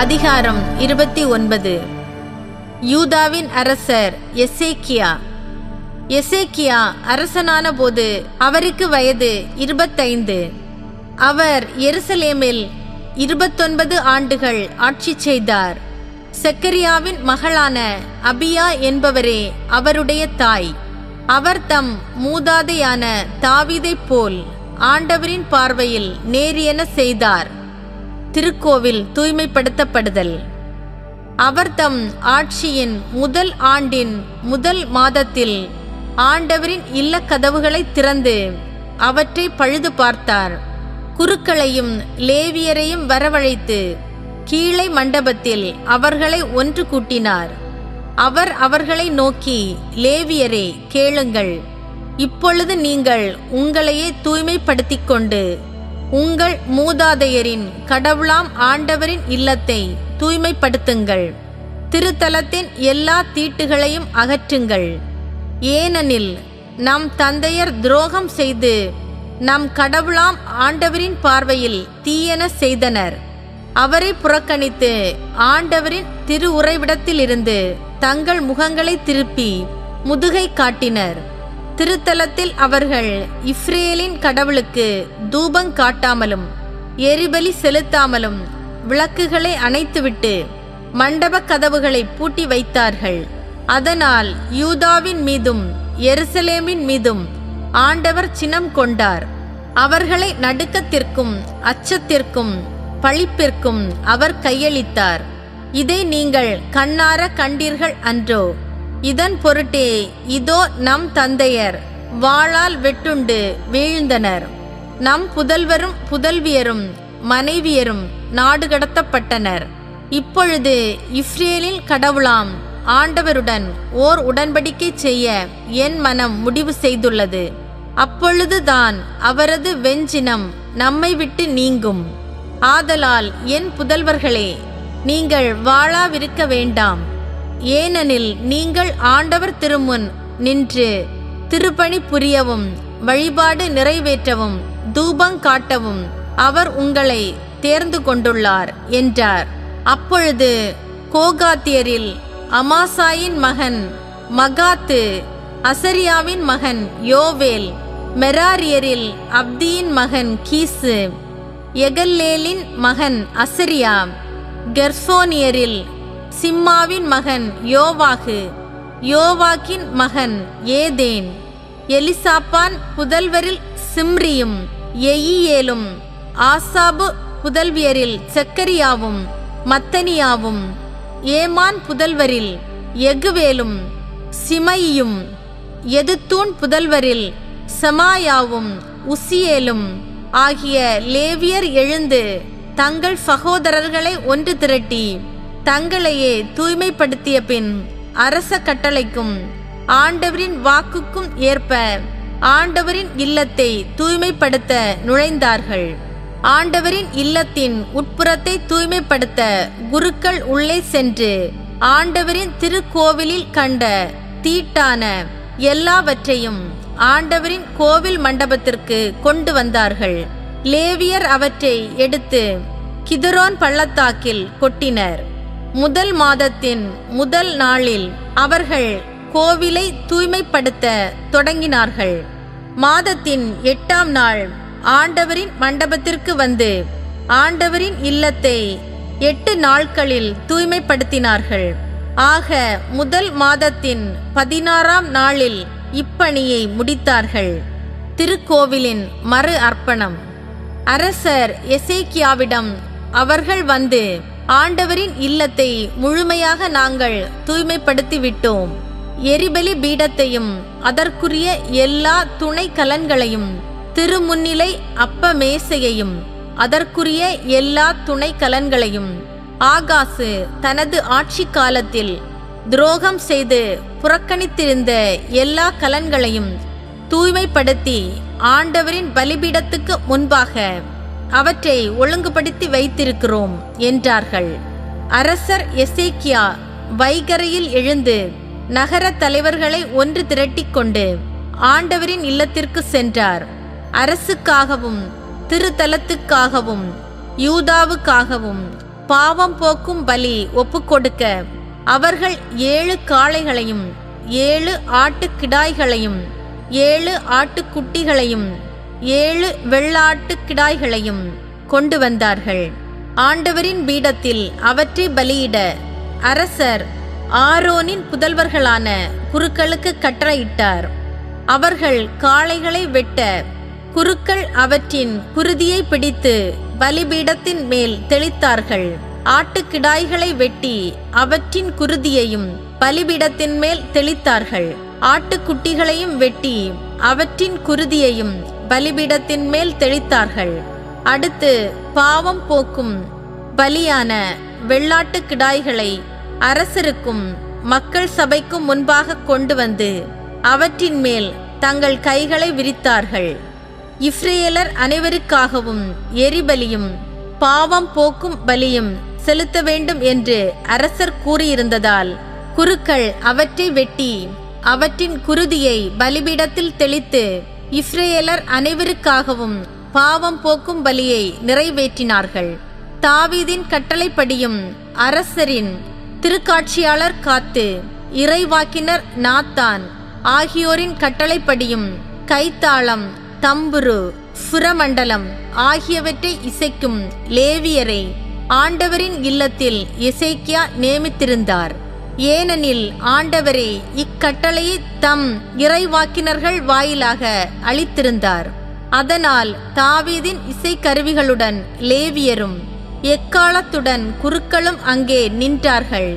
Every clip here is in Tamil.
அதிகாரம் இருபத்தி ஒன்பது. யூதாவின் அரசர் எசேக்கியா. எசேக்கியா அரசனான போது அவருக்கு வயது இருபத்தைந்து. அவர் எருசலேமில் இருபத்தொன்பது ஆண்டுகள் ஆட்சி செய்தார். செக்கரியாவின் மகளான அபியா என்பவரே அவருடைய தாய். அவர் தம் மூதாதையான தாவீதைப் போல் ஆண்டவரின் பார்வையில் நேரியன செய்தார். திருக்கோவில் தூய்மைப்படுத்தப்படுதல். அவர் தம் ஆட்சியின் முதல் ஆண்டின் முதல் மாதத்தில் ஆண்டவரின் இல்ல கதவுகளை திறந்து அவற்றை பழுது பார்த்தார். குருக்களையும் லேவியரையும் வரவழைத்து கீழே மண்டபத்தில் அவர்களை ஒன்று கூட்டினார். அவர் அவர்களை நோக்கி லேவியரே கேளுங்கள். இப்பொழுது நீங்கள் உங்களையே தூய்மைப்படுத்திக் கொண்டு உங்கள் மூதாதையரின் கடவுளாம் ஆண்டவரின் இல்லத்தை தூய்மைப்படுத்துங்கள். திருத்தலத்தின் எல்லா தீட்டுகளையும் அகற்றுங்கள். ஏனெனில் நம் தந்தையர் துரோகம் செய்து நம் கடவுளாம் ஆண்டவரின் பார்வையில் தீயன செய்தனர். அவரை புறக்கணித்து ஆண்டவரின் திரு உறைவிடத்திலிருந்து தங்கள் முகங்களை திருப்பி முதுகை காட்டினர். திருத்தலத்தில் அவர்கள் இஸ்ரேலின் கடவுளுக்கு தூபம் காட்டாமலும் எரிபலி செலுத்தாமலும் விளக்குகளை அணைத்துவிட்டு மண்டப கதவுகளை பூட்டி வைத்தார்கள். அதனால் யூதாவின் மீதும் எருசலேமின் மீதும் ஆண்டவர் சினம் கொண்டார். அவர்களை நடுக்கத்திற்கும் அச்சத்திற்கும் பழிப்பிற்கும் அவர் கையளித்தார். இதை நீங்கள் கண்ணார கண்டீர்கள் அன்றோ? இதன் பொருட்டே இதோ நம் தந்தையர் வாளால் வெட்டுண்டு வீழ்ந்தனர். நம் புதல்வரும் புதல்வியரும் மனைவியரும் நாடு கடத்தப்பட்டனர். இப்பொழுது இஸ்ரேலின் கடவுளாம் ஆண்டவருடன் ஓர் உடன்படிக்கை செய்ய என் மனம் முடிவு செய்துள்ளது. அப்பொழுதுதான் அவரது வெஞ்சினம் நம்மை விட்டு நீங்கும். ஆதலால் என் புதல்வர்களே நீங்கள் வாழாவிருக்க வேண்டாம். ஏனெனில் நீங்கள் ஆண்டவர் திருமுன் நின்று திருப்பணி புரியவும் வழிபாடு நிறைவேற்றவும் தூபம் காட்டவும் அவர் உங்களை தேர்ந்து கொண்டுள்ளார் என்றார். அப்பொழுது கோகாத்தியரில் அமாசாயின் மகன் மகாத்து அசரியாவின் மகன் யோவேல் மெராரியரில் அப்தியின் மகன் கீசு எகல்லேலின் மகன் அசரியா கெர்சோனியரில் சிம்மாவின் மகன் யோவாகு. யோவாக்கின் மகன் ஏதேன். எலிசாப்பான் புதல்வரில் சிம்ரியும் எயியேலும். ஆசாபு புதல்வியரில் செக்கரியாவும் மத்தனியாவும். ஏமான் புதல்வரில் எகுவேலும் சிமையும். எதுத்தூன் புதல்வரில் செமாயாவும் உசியேலும். ஆகிய லேவியர் எழுந்து தங்கள் சகோதரர்களை ஒன்று திரட்டி தங்களையே தூய்மைப்படுத்திய பின் அரச கட்டளைக்கும் ஆண்டவரின் வாக்குக்கும் ஏற்ப ஆண்டவரின் இல்லத்தை தூய்மைப்படுத்த நுழைந்தார்கள். ஆண்டவரின் இல்லத்தின் உட்புறத்தை தூய்மைப்படுத்த குருக்கள் உள்ளே சென்று ஆண்டவரின் திருக்கோவிலில் கண்ட தீட்டான எல்லாவற்றையும் ஆண்டவரின் கோவில் மண்டபத்திற்கு கொண்டு வந்தார்கள். லேவியர் அவற்றை எடுத்து கிதரோன் பள்ளத்தாக்கில் கொட்டினர். முதல் மாதத்தின் முதல் நாளில் அவர்கள் கோவிலை தூய்மைப்படுத்த தொடங்கினார்கள். மாதத்தின் எட்டாம் நாள் ஆண்டவரின் மண்டபத்திற்கு வந்து ஆண்டவரின் இல்லத்தை எட்டு நாட்களில் தூய்மைப்படுத்தினார்கள். ஆக முதல் மாதத்தின் பதினாறாம் நாளில் இப்பணியை முடித்தார்கள். திருக்கோவிலின் மறு அர்ப்பணம். அரசர் எசேக்கியாவிடம் அவர்கள் வந்து ஆண்டவரின் இல்லத்தை முழுமையாக நாங்கள் தூய்மைப்படுத்தி விட்டோம் எரிபலி பீடத்தையும் அதற்குரிய எல்லா துணை கலன்களையும் திருமுன்னிலை அப்ப மேசையையும் அதற்குரிய எல்லா துணை கலன்களையும் ஆகாசு தனது ஆட்சி காலத்தில் துரோகம் செய்து புறக்கணித்திருந்த எல்லா கலன்களையும் தூய்மைப்படுத்தி ஆண்டவரின் பலிபீடத்துக்கு முன்பாக அவற்றை ஒழுங்குபடுத்தி வைத்திருக்கிறோம் என்றார்கள். அரசர் எசேக்கியா வைகரையில் எழுந்து நகர தலைவர்களை ஒன்று திரட்டிக் கொண்டு ஆண்டவரின் இல்லத்திற்கு சென்றார். அரசுக்காகவும் திருத்தலத்துக்காகவும் யூதாவுக்காகவும் பாவம் போக்கும் பலி ஒப்புக்கொடுக்க அவர்கள் ஏழு காளைகளையும் ஏழு ஆட்டுக்கிடாய்களையும் ஏழு ஆட்டுக்குட்டிகளையும் ஏழு வெள்ளாட்டுக் கிடாய்களையும் கொண்டு வந்தார்கள். ஆண்டவரின் பீடத்தில் அவற்றை பலியிட அரசர் ஆரோனின் புதல்வர்களான குருக்களுக்கு கட்டளையிட்டார். அவர்கள் காளைகளை வெட்ட குருக்கள் அவற்றின் குருதியை பிடித்து பலிபீடத்தின் மேல் தெளித்தார்கள். ஆட்டுக்கிடாய்களை வெட்டி அவற்றின் குருதியையும் பலிபீடத்தின் மேல் தெளித்தார்கள். ஆட்டுக்குட்டிகளையும் வெட்டி அவற்றின் குருதியையும் பலிபீடத்தின் மேல் தெளித்தார்கள். அடுத்து பாவம் போக்கும் பலியான வெள்ளாட்டுக் கிடாய்களை அரசருக்கும் மக்கள் சபைக்கும் முன்பாக கொண்டு வந்து அவற்றின் மேல் தங்கள் கைகளை விரித்தார்கள். இஸ்ரேலர் அனைவருக்காகவும் எரிபலியும் பாவம் போக்கும் பலியும் செலுத்த வேண்டும் என்று அரசர் கூறியிருந்ததால் குருக்கள் அவற்றை வெட்டி அவற்றின் குருதியை பலிபீடத்தில் தெளித்து இஸ்ரேலர் அனைவருக்காகவும் பாவம் போக்கும் பலியை நிறைவேற்றினார்கள். தாவீதின் கட்டளைப்படியும் அரசரின் திருக்காட்சியாளர் காத்து இறைவாக்கினர் நாத்தான் ஆகியோரின் கட்டளைப்படியும் கைத்தாளம் தம்புரு சுரமண்டலம் ஆகியவற்றை இசைக்கும் லேவியரை ஆண்டவரின் இல்லத்தில் இசைக்கியா நியமித்திருந்தார். ஏனெனில் ஆண்டவரே இக்கட்டளையை தம் இறைவாக்கினர்கள் வாயிலாக அளித்திருந்தார். அதனால் தாவீதின் இசைக்கருவிகளுடன் லேவியரும் எக்காலத்துடன் குருக்களும் அங்கே நின்றார்கள்.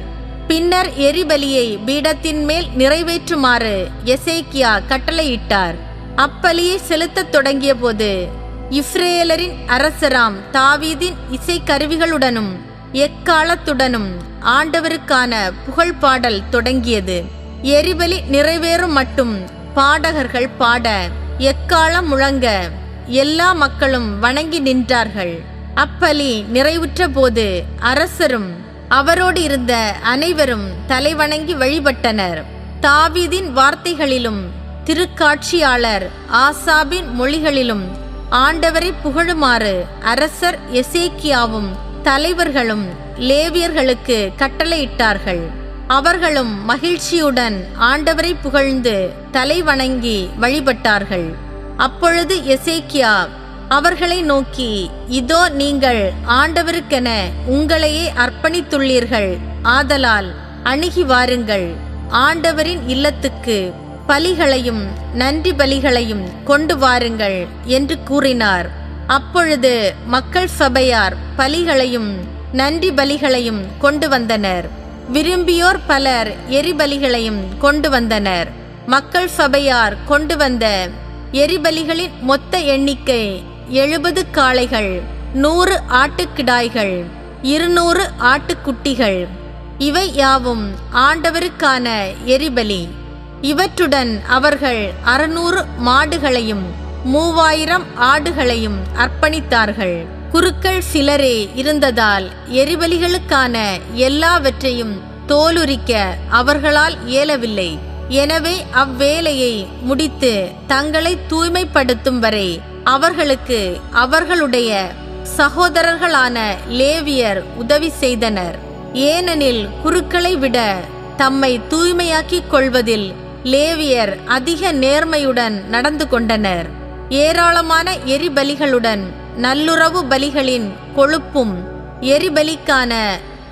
பின்னர் எரிபலியை பீடத்தின் மேல் நிறைவேற்றுமாறு எசேக்கியா கட்டளையிட்டார். அப்பலியை செலுத்தத் தொடங்கியபோது இஸ்ரேலரின் அரசராம் தாவீதின் இசைக்கருவிகளுடனும் எக்காலத்துடனும் ஆண்டவருக்கான புகழ் பாடல் தொடங்கியது. எரிபலி நிறைவேறும் மட்டும் பாடகர்கள் பாட எக்காலம் முழங்க எல்லா மக்களும் வணங்கி நின்றார்கள். அப்பலி நிறைவுற்ற போது அரசரும் அவரோடு இருந்த அனைவரும் தலைவணங்கி வழிபட்டனர். தாவீதின் வார்த்தைகளிலும் திருக்காட்சியாளர் ஆசாபின் மொழிகளிலும் ஆண்டவரை புகழுமாறு அரசர் எசேக்கியாவும் தலைவர்களும் லேவியர்களுக்கு கட்டளையிட்டார்கள். அவர்களும் மகிழ்ச்சியுடன் ஆண்டவரை புகழ்ந்து தலைவணங்கி வழிபட்டார்கள். அப்பொழுது எசேக்கியா அவர்களை நோக்கி இதோ நீங்கள் ஆண்டவருக்கென உங்களையே அர்ப்பணித்துள்ளீர்கள். ஆதலால் அணுகி வாருங்கள். ஆண்டவரின் இல்லத்துக்கு பலிகளையும் நன்றி பலிகளையும் கொண்டு வாருங்கள் என்று கூறினார். அப்பொழுது மக்கள் சபையார் பலிகளையும் நன்றி பலிகளையும் கொண்டு வந்தனர். விரும்பியோர் பலர் எரிபலிகளையும் கொண்டு வந்தனர். மக்கள் சபையார் கொண்டு வந்த எரிபலிகளின் மொத்த எண்ணிக்கை எழுபது காளைகள் நூறு ஆட்டுக்கிடாய்கள் இருநூறு ஆட்டுக்குட்டிகள். இவை யாவும் ஆண்டவருக்கான எரிபலி. இவற்றுடன் அவர்கள் அறுநூறு மாடுகளையும் மூவாயிரம் ஆடுகளையும் அர்ப்பணித்தார்கள். குருக்கள் சிலரே இருந்ததால் எரிபலிகளுக்கான எல்லாவற்றையும் தோலுரிக்க அவர்களால் இயலவில்லை. எனவே அவ்வேலையை முடித்து தங்களை தூய்மைப்படுத்தும் வரை அவர்களுக்கு அவர்களுடைய சகோதரர்களான லேவியர் உதவி செய்தனர். ஏனெனில் குருக்களை விட தம்மை தூய்மையாக்கிக் கொள்வதில் லேவியர் அதிக நேர்மையுடன் நடந்து கொண்டனர். ஏராளமான எரிபலிகளுடன் நல்லுறவு பலிகளின் கொழுப்பும் எரிபலிக்கான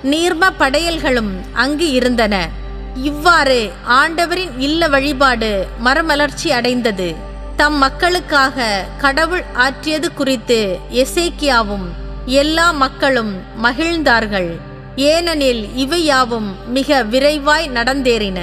நீர்ம படையல்களும் அங்கு இருந்தன. இவ்வாறு ஆண்டவரின் இல்ல வழிபாடு மரமலர்ச்சி அடைந்தது. தம் மக்களுக்காக கடவுள் ஆற்றியது குறித்து எசேக்கியாவும் எல்லா மக்களும் மகிழ்ந்தார்கள். ஏனெனில் இவையாவும் மிக விரைவாய் நடந்தேறின.